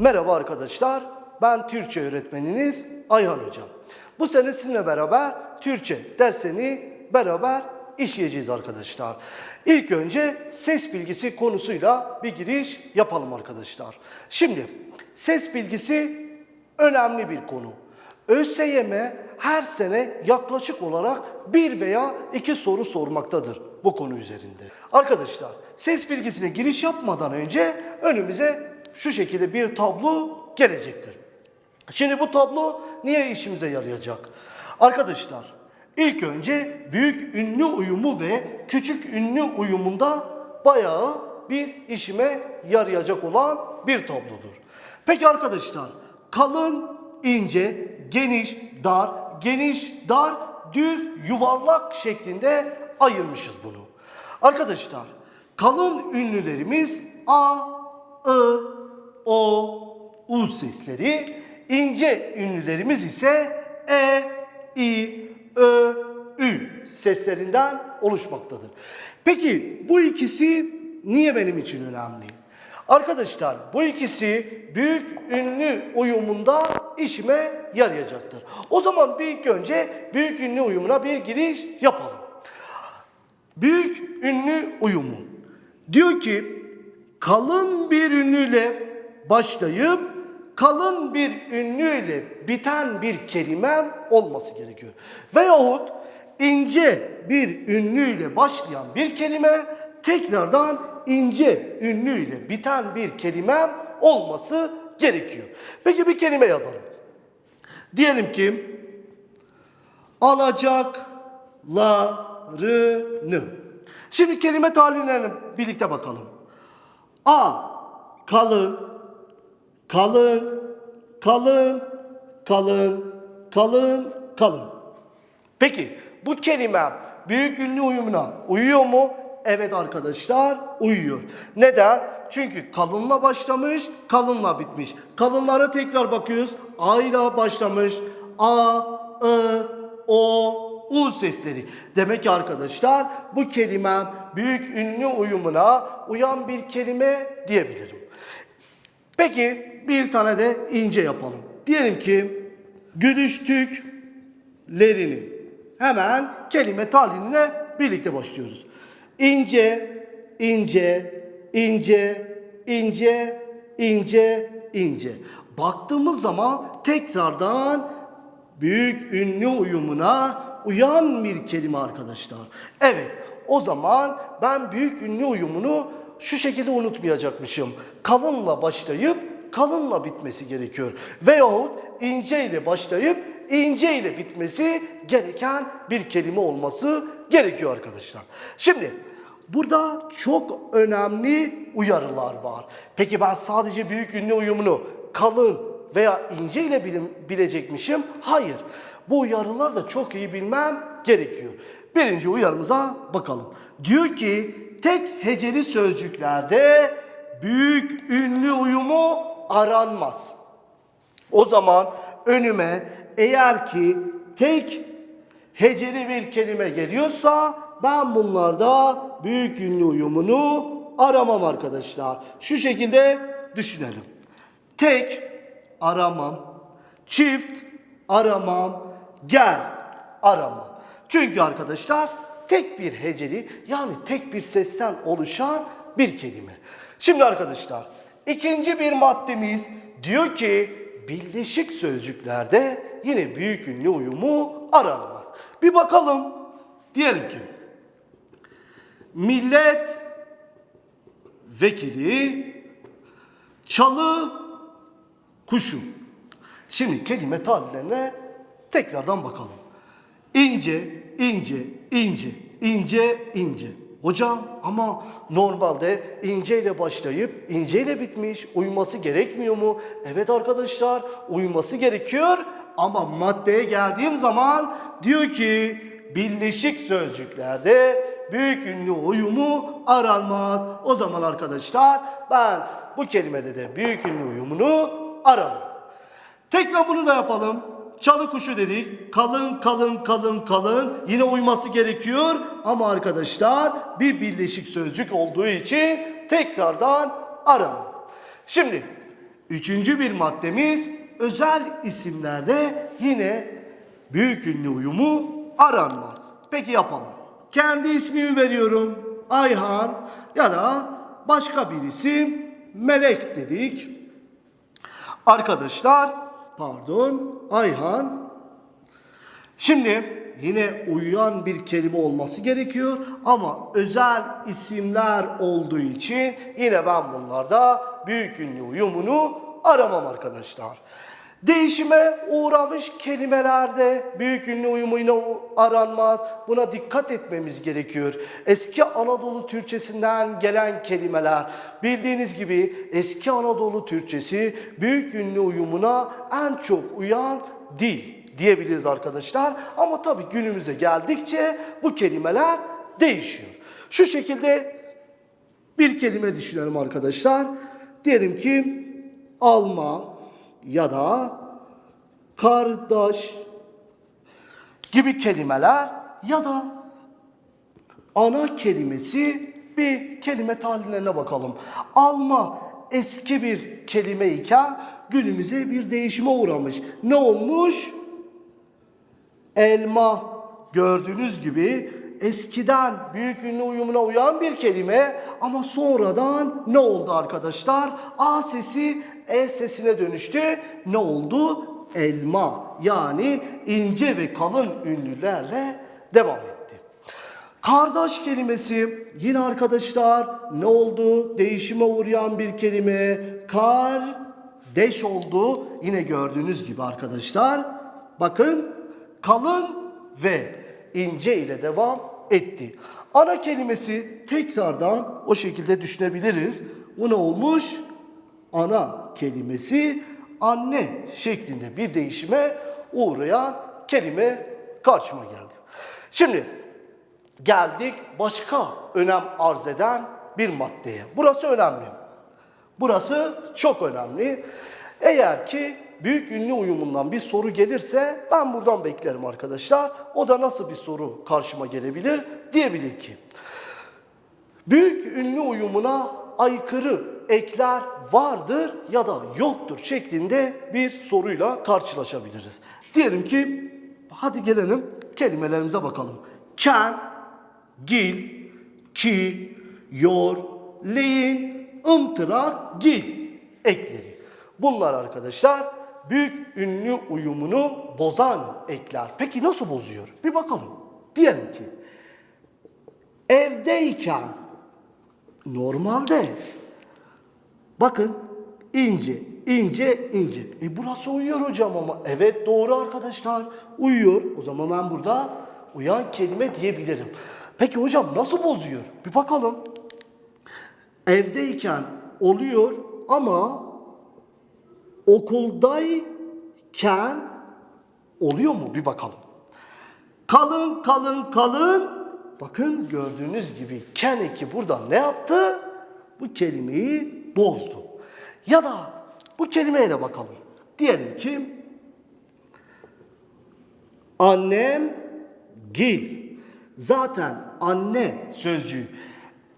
Merhaba arkadaşlar, ben Türkçe öğretmeniniz Ayhan Hocam. Bu sene sizinle beraber Türkçe dersini beraber işleyeceğiz arkadaşlar. İlk önce ses bilgisi konusuyla bir giriş yapalım arkadaşlar. Şimdi ses bilgisi önemli bir konu. ÖSYM her sene yaklaşık olarak bir veya iki soru sormaktadır bu konu üzerinde. Arkadaşlar ses bilgisine giriş yapmadan önce önümüze şu şekilde bir tablo gelecektir. Şimdi bu tablo niye işimize yarayacak? Arkadaşlar ilk önce büyük ünlü uyumu ve küçük ünlü uyumunda bayağı bir işime yarayacak olan bir tablodur. Peki arkadaşlar kalın, ince, geniş, dar, geniş, dar, düz, yuvarlak şeklinde ayırmışız bunu. Arkadaşlar kalın ünlülerimiz A, I, O, U sesleri, ince ünlülerimiz ise E, I, Ö, Ü seslerinden oluşmaktadır. Peki bu ikisi niye benim için önemli? Arkadaşlar bu ikisi büyük ünlü uyumunda işime yarayacaktır. O zaman bir ilk önce büyük ünlü uyumuna bir giriş yapalım. Büyük ünlü uyumu. Diyor ki kalın bir ünlüyle başlayıp kalın bir ünlüyle biten bir kelimem olması gerekiyor. Veyahut ince bir ünlüyle başlayan bir kelime tekrardan ince ünlüyle biten bir kelimem olması gerekiyor. Peki bir kelime yazalım. Diyelim ki alacaklarını. Şimdi kelime talihlerine birlikte bakalım. A kalın, kalın, kalın, kalın, kalın, kalın. Peki bu kelime büyük ünlü uyumuna uyuyor mu? Evet arkadaşlar uyuyor. Neden? Çünkü kalınla başlamış, kalınla bitmiş. Kalınlara tekrar bakıyoruz. A ile başlamış. A, I, O, U sesleri. Demek ki arkadaşlar bu kelimem büyük ünlü uyumuna uyan bir kelime diyebilirim. Peki bir tane de ince yapalım. Diyelim ki gülüştüklerini. Hemen kelime talinine birlikte başlıyoruz. İnce, ince, ince, ince, ince, ince. Baktığımız zaman tekrardan büyük ünlü uyumuna uyan bir kelime arkadaşlar. Evet, o zaman ben büyük ünlü uyumunu şu şekilde unutmayacakmışım. Kalınla başlayıp kalınla bitmesi gerekiyor. Veyahut ince ile başlayıp ince ile bitmesi gereken bir kelime olması gerekiyor arkadaşlar. Şimdi burada çok önemli uyarılar var. Peki ben sadece büyük ünlü uyumunu kalın veya ince ile bilecekmişim? Hayır. Bu uyarıları da çok iyi bilmem gerekiyor. Birinci uyarımıza bakalım. Diyor ki tek heceli sözcüklerde büyük ünlü uyumu aranmaz. O zaman önüme eğer ki tek heceli bir kelime geliyorsa ben bunlarda büyük ünlü uyumunu aramam arkadaşlar. Şu şekilde düşünelim. Tek aramam, çift aramam, gel aramam. Çünkü arkadaşlar tek bir heceli yani tek bir sesten oluşan bir kelime. Şimdi arkadaşlar ikinci bir maddemiz diyor ki birleşik sözcüklerde yine büyük ünlü uyumu aranmaz. Bir bakalım. Diyelim ki millet vekili çalı kuşu. Şimdi kelime tarihlerine tekrardan bakalım. İnce, ince, ince, ince, ince. Hocam ama normalde ince ile başlayıp ince ile bitmiş uyuması gerekmiyor mu? Evet arkadaşlar uyuması gerekiyor ama maddeye geldiğim zaman diyor ki birleşik sözcüklerde büyük ünlü uyumu aranmaz. O zaman arkadaşlar ben bu kelimede de büyük ünlü uyumunu aramam. Tekrar bunu da yapalım. Çalı kuşu dedik. Kalın kalın kalın kalın. Yine uyması gerekiyor. Ama arkadaşlar bir birleşik sözcük olduğu için tekrardan arama. Şimdi Üçüncü bir maddemiz özel isimlerde yine büyük ünlü uyumu aranmaz. Peki yapalım. Kendi ismimi veriyorum. Ayhan ya da başka bir isim Melek dedik. Arkadaşlar pardon Ayhan Şimdi yine uyuyan bir kelime olması gerekiyor ama özel isimler olduğu için yine ben bunlarda büyük ünlü uyumunu aramam arkadaşlar. Değişime uğramış kelimelerde büyük ünlü uyumuyla aranmaz. Buna dikkat etmemiz gerekiyor. Eski Anadolu Türkçesinden gelen kelimeler bildiğiniz gibi eski Anadolu Türkçesi büyük ünlü uyumuna en çok uyan dil diyebiliriz arkadaşlar. Ama tabii günümüze geldikçe bu kelimeler değişiyor. Şu şekilde bir kelime düşünelim arkadaşlar. Diyelim ki alma ya da kardeş gibi kelimeler ya da ana kelimesi bir kelime tahlillerine bakalım. Alma eski bir kelime iken günümüze bir değişime uğramış. Ne olmuş? Elma gördüğünüz gibi eskiden büyük ünlü uyumuna uyan bir kelime ama sonradan ne oldu arkadaşlar? A sesi E sesine dönüştü. Ne oldu? Elma yani ince ve kalın ünlülerle devam etti. Kardeş kelimesi yine arkadaşlar ne oldu? Değişime uğrayan bir kelime. Kardeş oldu. Yine gördüğünüz gibi arkadaşlar. Bakın kalın ve ince ile devam etti. Ana kelimesi tekrardan o şekilde düşünebiliriz. Bu ne olmuş? Ana kelimesi anne şeklinde bir değişime uğrayan kelime karşıma geldi. Şimdi geldik başka önem arz eden bir maddeye. Burası önemli. Burası çok önemli. Eğer ki büyük ünlü uyumundan bir soru gelirse ben buradan beklerim arkadaşlar. O da nasıl bir soru karşıma gelebilir? Diyebilir ki büyük ünlü uyumuna aykırı ekler vardır ya da yoktur şeklinde bir soruyla karşılaşabiliriz. Diyelim ki hadi gelelim kelimelerimize bakalım. Ken, gil, ki, yor, leyin, ımtırak, gil ekleri. Bunlar arkadaşlar büyük ünlü uyumunu bozan ekler. Peki nasıl bozuyor? Bir bakalım. Diyelim ki evdeyken normalde bakın ince, ince, ince. E burası uyuyor hocam ama. Evet doğru arkadaşlar. Uyuyor. O zaman ben burada uyan kelime diyebilirim. Peki hocam nasıl bozuyor? Bir bakalım. Evdeyken oluyor ama okuldayken oluyor mu? Bir bakalım. Kalın kalın kalın. Bakın gördüğünüz gibi ken eki burada ne yaptı? Bu kelimeyi bozdu. Ya da bu kelimeye de bakalım. Diyelim ki annem gil. Zaten anne sözcüğü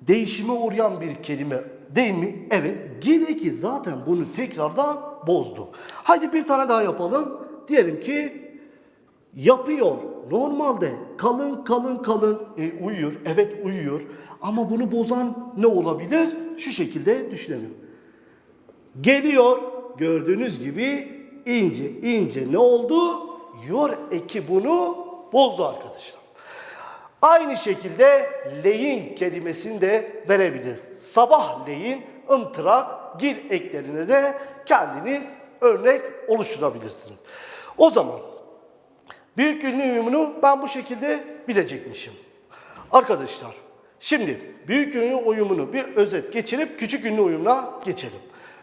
değişime uğrayan bir kelime değil mi? Evet. Gil eki zaten bunu tekrardan bozdu. Haydi bir tane daha yapalım. Diyelim ki yapıyor. Normalde kalın kalın kalın e, uyuyor. Evet uyuyor. Ama bunu bozan ne olabilir? Şu şekilde düşünelim. Geliyor. Gördüğünüz gibi ince ince ne oldu? Yor eki bunu bozdu arkadaşlar. Aynı şekilde leyin kelimesini de verebiliriz. Sabah leyin, ımtırak, gil eklerine de kendiniz örnek oluşturabilirsiniz. O zaman büyük ünlü ben bu şekilde bilecekmişim. Arkadaşlar şimdi büyük ünlü uyumunu bir özet geçirip küçük ünlü uyumuna geçelim.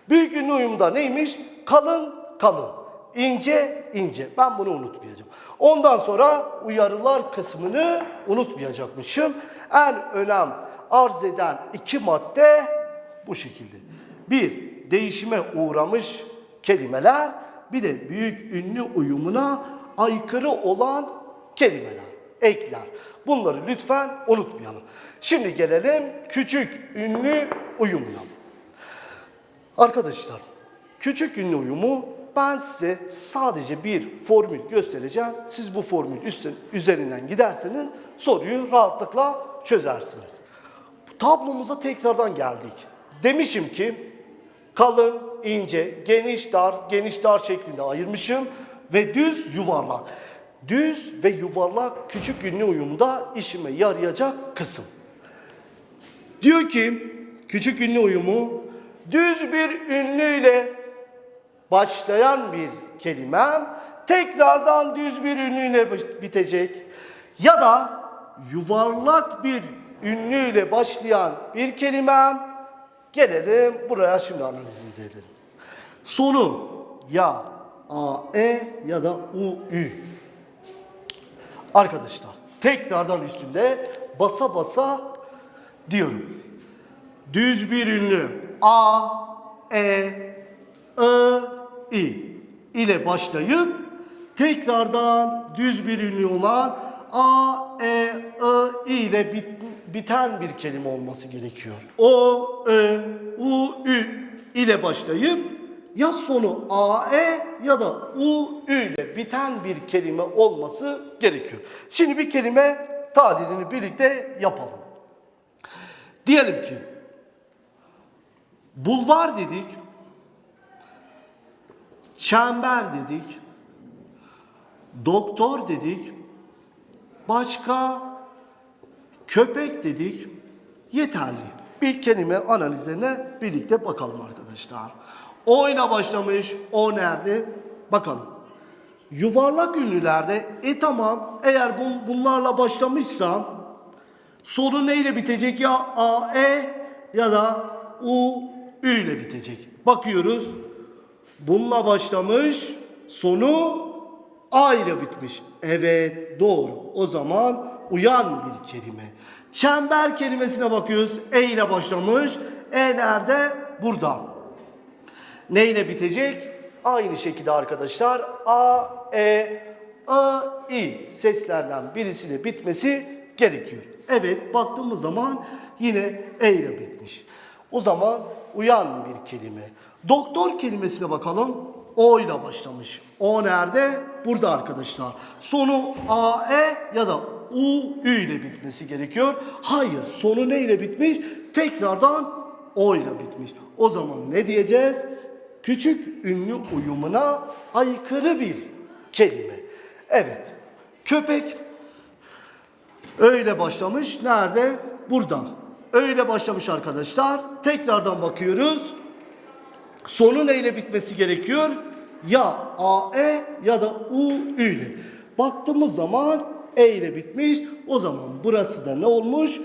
Büyük ünlü uyumda neymiş? Kalın kalın. ince ince. Ben bunu unutmayacağım. Ondan sonra uyarılar kısmını unutmayacakmışım. En önem arz eden iki madde bu şekilde. Bir, değişime uğramış kelimeler. Bir de büyük ünlü uyumuna aykırı olan kelimeler, ekler. Bunları lütfen unutmayalım. Şimdi gelelim küçük ünlü uyumuna. Arkadaşlar, Küçük ünlü uyumu ben size sadece bir formül göstereceğim. Siz bu formül üstten, üzerinden giderseniz soruyu rahatlıkla çözersiniz. Tablomuza tekrardan geldik. Demişim ki kalın, ince, geniş, dar, geniş, dar şeklinde ayırmışım ve düz, yuvarlak. Düz ve yuvarlak küçük ünlü uyumda işime yarayacak kısım. Diyor ki küçük ünlü uyumu düz bir ünlüyle başlayan bir kelimem tekrardan düz bir ünlüyle bitecek. Ya da yuvarlak bir ünlüyle başlayan bir kelimem gelelim buraya şimdi analizimizi edelim. Sonu ya a e ya da u ü. Arkadaşlar tekrardan üstünde basa basa diyorum. Düz bir ünlü a e I, I ile başlayıp tekrardan düz bir ünlü olan A, E, I, ile bit, biten bir kelime olması gerekiyor. O, Ö, U, Ü ile başlayıp ya sonu A, E ya da U, Ü ile biten bir kelime olması gerekiyor. Şimdi bir kelime tahlilini birlikte yapalım. Diyelim ki bulvar dedik. Çember dedik. Doktor dedik. Başka köpek dedik. Yeterli. Bir kelime analizine birlikte bakalım arkadaşlar. O ile başlamış. O nerede? Bakalım. Yuvarlak ünlülerde e tamam eğer bun, bunlarla başlamışsam sonu neyle bitecek ya A, E ya da U, Ü ile bitecek. Bakıyoruz. Bununla başlamış, sonu A ile bitmiş. Evet, doğru. O zaman uyan bir kelime. Çember kelimesine bakıyoruz. E ile başlamış. E nerede? Burada. Ne ile bitecek? Aynı şekilde arkadaşlar A, E, A, I seslerden birisiyle bitmesi gerekiyor. Evet, baktığımız zaman yine E ile bitmiş. O zaman uyan bir kelime. Doktor kelimesine bakalım. O ile başlamış. O nerede? Burada arkadaşlar. Sonu A, E ya da U, Ü ile bitmesi gerekiyor. Hayır, sonu ne ile bitmiş? Tekrardan O ile bitmiş. O zaman ne diyeceğiz? Küçük ünlü uyumuna aykırı bir kelime. Evet, köpek Öyle başlamış. Nerede? Burada. Öyle başlamış arkadaşlar. Tekrardan bakıyoruz. Sonu neyle bitmesi gerekiyor? Ya A, E ya da U, Ü ile. Baktığımız zaman E ile bitmiş. O zaman burası da ne olmuş?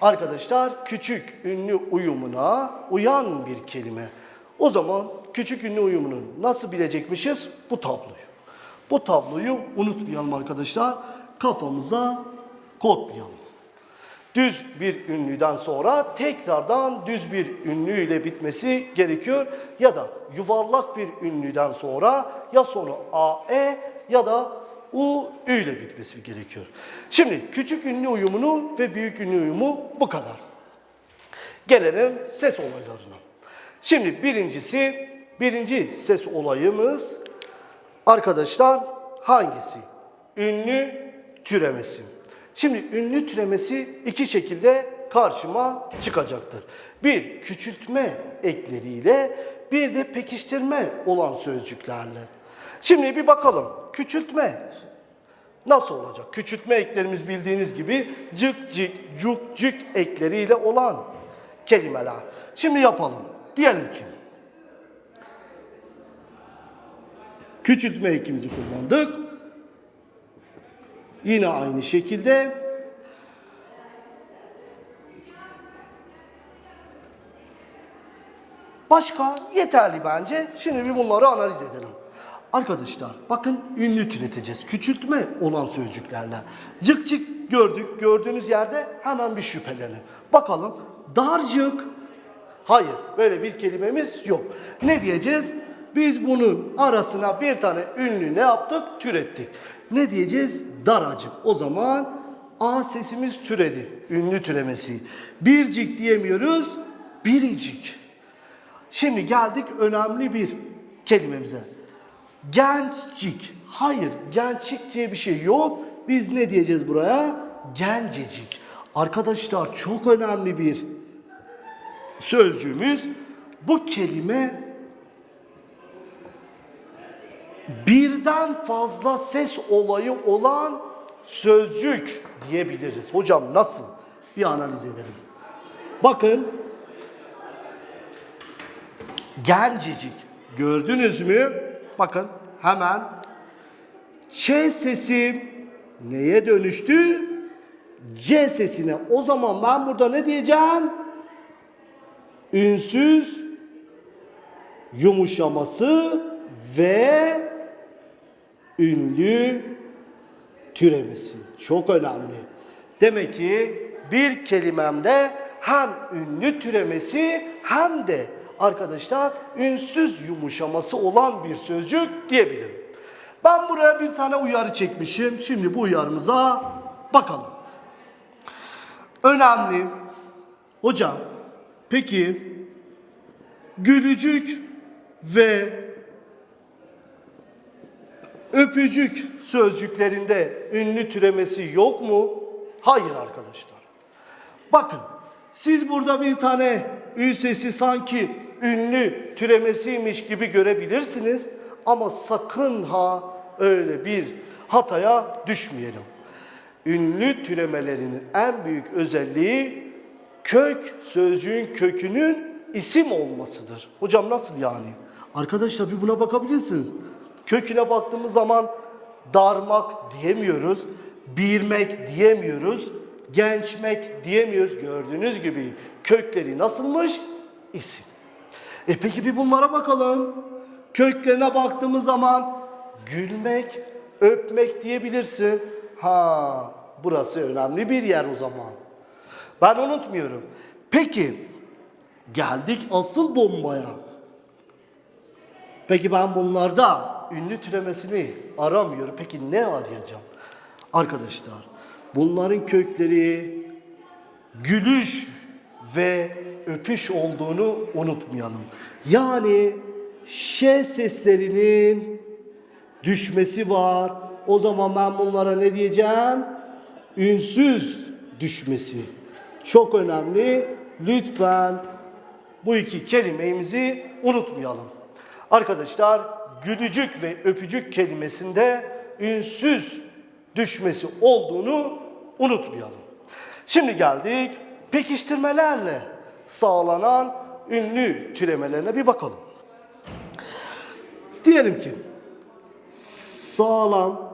Arkadaşlar küçük ünlü uyumuna uyan bir kelime. O zaman küçük ünlü uyumunu nasıl bilecekmişiz? Bu tabloyu. Bu tabloyu unutmayalım arkadaşlar. Kafamıza kodlayalım. Düz bir ünlüden sonra tekrardan düz bir ünlüyle bitmesi gerekiyor. Ya da yuvarlak bir ünlüden sonra ya sonu A, E ya da U, Ü ile bitmesi gerekiyor. Şimdi küçük ünlü uyumunu ve büyük ünlü uyumu bu kadar. Gelelim ses olaylarına. Şimdi birincisi, birinci ses olayımız arkadaşlar hangisi? Ünlü türemesi. Şimdi ünlü türemesi iki şekilde karşıma çıkacaktır. Bir küçültme ekleriyle bir de pekiştirme olan sözcüklerle. Şimdi bir bakalım küçültme nasıl olacak? Küçültme eklerimiz bildiğiniz gibi cık cık cuk cık ekleriyle olan kelimeler. Şimdi yapalım. Diyelim ki küçültme ekimizi kullandık. Yine aynı şekilde Başka yeterli bence. Şimdi bir bunları analiz edelim. Arkadaşlar bakın ünlü türeteceğiz. Küçültme olan sözcüklerle. Cık cık gördük. Gördüğünüz yerde hemen bir şüphelenin. Bakalım darcık. Hayır böyle bir kelimemiz yok. Ne diyeceğiz? Biz bunun arasına bir tane ünlü ne yaptık? Türettik. Ne diyeceğiz? Daracık. O zaman A sesimiz türedi. Ünlü türemesi. Bircik diyemiyoruz. Biricik. Şimdi geldik önemli bir kelimemize. Gençcik. Hayır, gençlik diye bir şey yok. Biz ne diyeceğiz buraya? Gencecik. Arkadaşlar çok önemli bir sözcüğümüz. Bu kelime birden fazla ses olayı olan sözcük diyebiliriz. Hocam nasıl? Bir analiz edelim. Bakın. Gencecik. Gördünüz mü? Bakın hemen. Ç sesi neye dönüştü? C sesine. O zaman ben burada ne diyeceğim? Ünsüz yumuşaması ve ünlü türemesi. Çok önemli. Demek ki bir kelimemde hem ünlü türemesi hem de arkadaşlar ünsüz yumuşaması olan bir sözcük diyebilirim. Ben buraya bir tane uyarı çekmişim. Şimdi bu uyarımıza bakalım. Önemli. Hocam, peki gülücük ve öpücük sözcüklerinde ünlü türemesi yok mu? Hayır arkadaşlar. Bakın siz burada bir tane ü sesi sanki ünlü türemesiymiş gibi görebilirsiniz ama sakın ha öyle bir hataya düşmeyelim. Ünlü türemelerinin en büyük özelliği kök sözcüğün kökünün isim olmasıdır. Hocam nasıl yani? Arkadaşlar bir buna bakabilirsiniz. Köküne baktığımız zaman darmak diyemiyoruz, birmek diyemiyoruz, gençmek diyemiyoruz. Gördüğünüz gibi kökleri nasılmış? İsim. E peki bir bunlara bakalım. Köklerine baktığımız zaman gülmek, öpmek diyebilirsin. Ha, burası önemli bir yer o zaman. Ben unutmuyorum. Peki geldik asıl bombaya. Peki ben bunlarda ünlü türemesini aramıyorum. Peki ne arayacağım? Arkadaşlar bunların kökleri gülüş ve öpüş olduğunu unutmayalım. Yani ş seslerinin düşmesi var. O zaman ben bunlara ne diyeceğim? Ünsüz düşmesi. Çok önemli. Lütfen bu iki kelimemizi unutmayalım. Arkadaşlar gülücük ve öpücük kelimesinde ünsüz düşmesi olduğunu unutmayalım. Şimdi geldik pekiştirmelerle sağlanan ünlü türemelerine bir bakalım. Diyelim ki sağlam,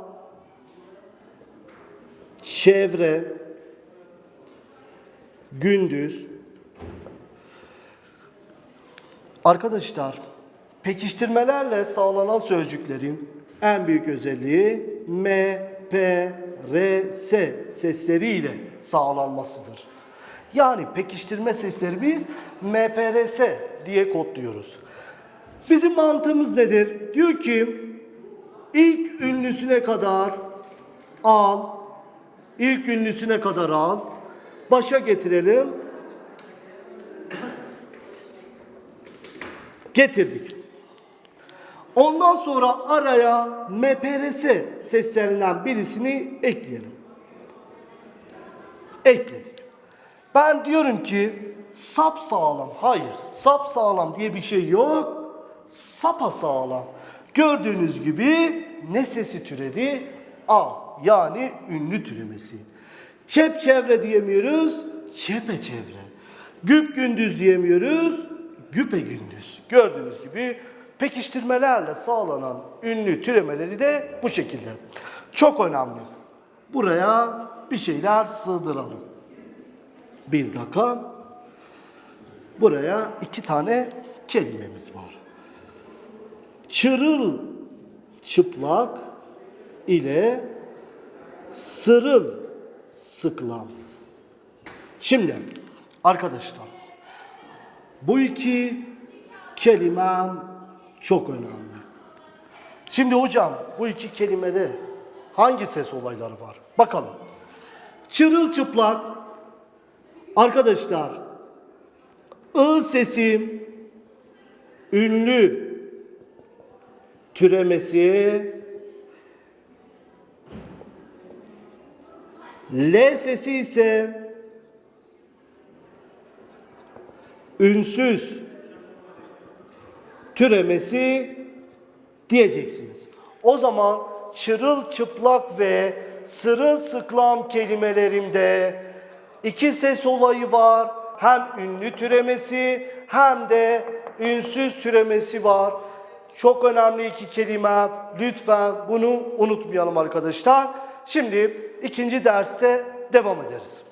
çevre, gündüz. Arkadaşlar, pekiştirmelerle sağlanan sözcüklerin en büyük özelliği M, P, R, S sesleriyle sağlanmasıdır. Yani pekiştirme seslerimiz M, P, R, S diye kodluyoruz. Bizim mantığımız nedir? Diyor ki ilk ünlüsüne kadar al, ilk ünlüsüne kadar al, başa getirelim. Getirdik. Ondan sonra araya MPRS seslerinden birisini ekleyelim. Ekledik. Ben diyorum ki sap sağlam. Hayır, sap sağlam diye bir şey yok. Sapa sağlam. Gördüğünüz gibi ne sesi türedi? A yani ünlü türemesi. Çep çevre diyemiyoruz, çepe çevre. Güp gündüz diyemiyoruz, güpe gündüz. Gördüğünüz gibi pekiştirmelerle sağlanan ünlü türemeleri de bu şekilde. Çok önemli. Buraya bir şeyler sığdıralım. Bir dakika. Buraya iki tane kelimemiz var. Çırıl çıplak ile sırıl sıklam. Şimdi arkadaşlar bu iki kelimem çok önemli. Şimdi hocam bu iki kelimede hangi ses olayları var? Bakalım. Çırılçıplak arkadaşlar ı sesi ünlü türemesi L sesi ise ünsüz türemesi diyeceksiniz. O zaman çırılçıplak ve sırılsıklam kelimelerimde iki ses olayı var. Hem ünlü türemesi hem de ünsüz türemesi var. Çok önemli iki kelime. Lütfen bunu unutmayalım arkadaşlar. Şimdi ikinci derste devam ederiz.